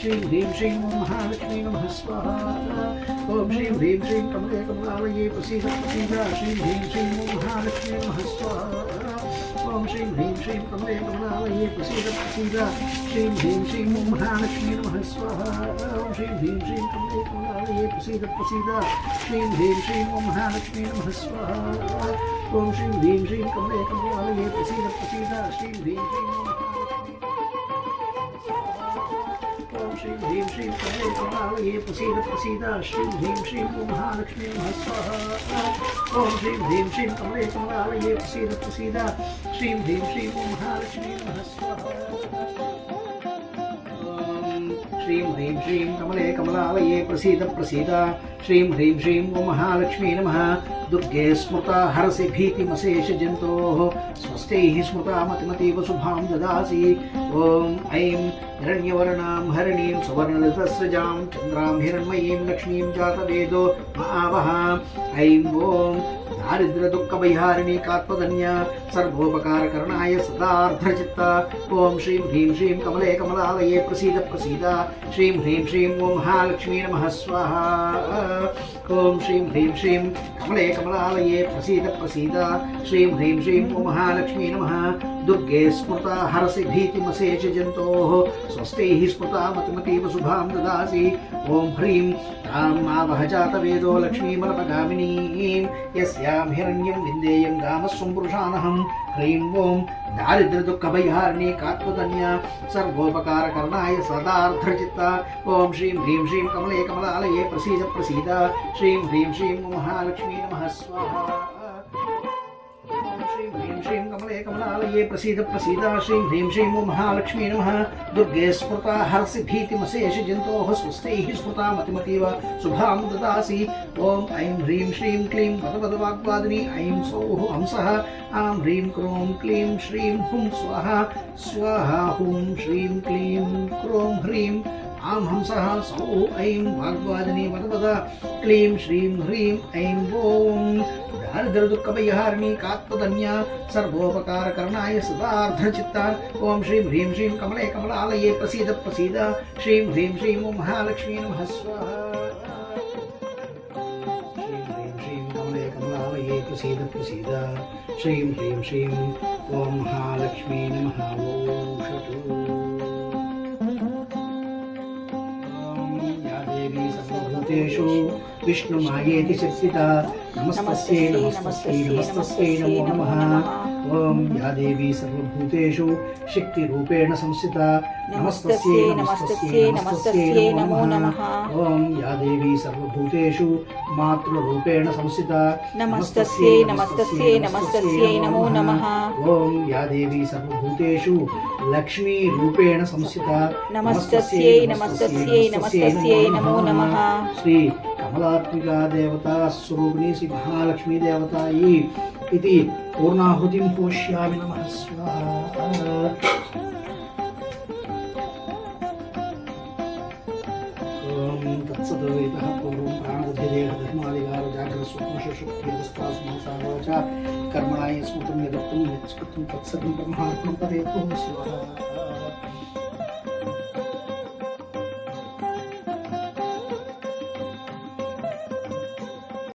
श्रीं ह्रीं श्रीं ॐ महालक्ष्मी नमः स्वाहा ॐ श्रीं ह्रीं श्रीं कमले कमलालये प्रसीद प्रसीद श्रीं ह्रीं श्रीं ॐ महालक्ष्मी नमः स्वाहा ॐ श्रीं ह्रीं श्रीं कमले कमलालये प्रसीद प्रसीद श्रीं ह्रीं श्रीं ॐ महालक्ष्मी नमः स्वाहा ॐ श्रीं ह्रीं श्रीं कमले कमलालये प्रसीद प्रसीद श्रीं ह्रीं श्रीं ॐ महालक्ष्मी नमः स्वाहा ॐ श्रीं ह्रीं श्रीं कमले कमलालये प्रसीद प्रसीद श्रीं ह्रीं श्रीं श्रीं ह्रीं श्रीं कमले कमलालये प्रसीद प्रसीद श्रीं ह्रीं श्रीं ॐ महालक्ष्मी नमः स्वाहा ॐ श्रीं ह्रीं श्रीं कमले कमलालये प्रसीद प्रसीद श्रीं ह्रीं श्रीं ॐ महालक्ष्मी नमः स्वाहा ॐ श्रीं ह्रीं श्रीं कमले कमलालये प्रसीद प्रसीद श्रीं ह्रीं श्रीं ॐ महालक्ष्मी नमः दुर्गे स्मृता हरसि भीतिमशेषजन्तोः स्वस्त्यैः स्मृता मतिमतीव शुभां ददासि। ॐ ऐं हिरण्यवर्णां हरिणीं सुवर्णलतस्रजां चन्द्रां हिरण्मयीं लक्ष्मीं जातवेदो महावः ऐं ॐ दारिद्र्यदुःखभयहारिणी कात्मधन्य सर्वोपकारकरणाय सदार्धचित्ता। ॐ श्रीं ह्रीं श्रीं कमले कमलालये प्रसीद प्रसीद। श्रीं ह्रीं श्रीं ॐ महालक्ष्मी नमः, स्वाहा। ॐ श्रीं ह्रीं श्रीं कमले कमलालये प्रसीद प्रसीद। श्रीं ह्रीं श्रीं ॐ महालक्ष्मी नमः। दुर्गे स्मृता हरसि भीतिमशेषजन्तोः स्वस्त्यैः स्मृता मतिमतीव शुभां ददासि। ॐ ह्रीं तां मावह जातवेदो लक्ष्मीमलपगामिनीं। यस्यां శ్రీయాం హిరణ్యం విందేయం గామస్సుంపురుషానహం హ్రీం ఓం దారిద్రదుఃఖభయహారిణి కాత్మతన్య సర్వోపకారకరణాయ సదార్థచిత్త ఓం శ్రీం హ్రీం శ్రీం కమలే కమలాలయే ప్రసీద ప్రసీద శ్రీం హ్రీం శ్రీం మహాలక్ష్మీ నమ స్వాహ श्रीं ह्रीं श्रीं कमले कमलालये प्रसीद प्रसीद, श्रीं ह्रीं श्रीं महालक्ष्मी नमः। दुर्गे स्मृता हरसि भीतिमशेषजन्तोः स्वस्त्यैः स्मृता मतिमतीव शुभां ददासि। ॐ ऐं ह्रीं श्रीं क्लीं वदवदवाग्वादिनी ऐं सौः हंसः। आं ह्रीं क्रों क्लीं श्रीं हुं स्वाहा। स्वाहा हुं श्रीं क्लीं क्रों ह्रीं आं हंसः सौ ऐं वाग्वादिनी वदवद। क्लीं श्रीं ह्रीं ऐं ॐ दारिद्र्यदुःखभयहारिणी कात्मधन्या सर्वोपकारकरणाय सदार्धचित्ता ॐ श्रीं ह्रीं श्रीं कमले कमलालये प्रसीद प्रसीद। श्रीं ह्रीं श्रीं ॐ महालक्ष्मी नमः। स्वाहा। प्रसीद प्रसीद। श्रीं ह्रीं श्रीं ॐ महालक्ष्मी नमः। ओषटु Yeshu విష్ణు మాయేతి శక్తిత నమస్తస్యై నమస్తస్యై నమస్తస్యై నమో నమ. ఓం యాదేవి సర్వభూతేషు శక్తి రూపేణ సంస్థిత. నమస్తస్యై నమస్తస్యై నమస్తస్యై నమో నమ. ఓం యాదేవి సర్వభూతేషు మాతృరూపేణ సంస్థిత. నమస్తస్యై నమస్తస్యై నమస్తస్యై నమో నమ. ఓం యాదేవి సర్వభూతేషు లక్ష్మీ రూపేణ సంస్థిత. నమస్తస్యై నమస్తస్యై నమస్తస్యై నమో. నమ. శ్రీ महालात्रिका देवता स्वरूपिणी श्री महालक्ष्मी देवतायी इति पूर्णाहुतिं पोष्यामि नमः। स्वाहा कर्मणा स्मृत स्मृतं यदत्तं यच्छकृतं तत्सर्वं ब्रह्मात्मं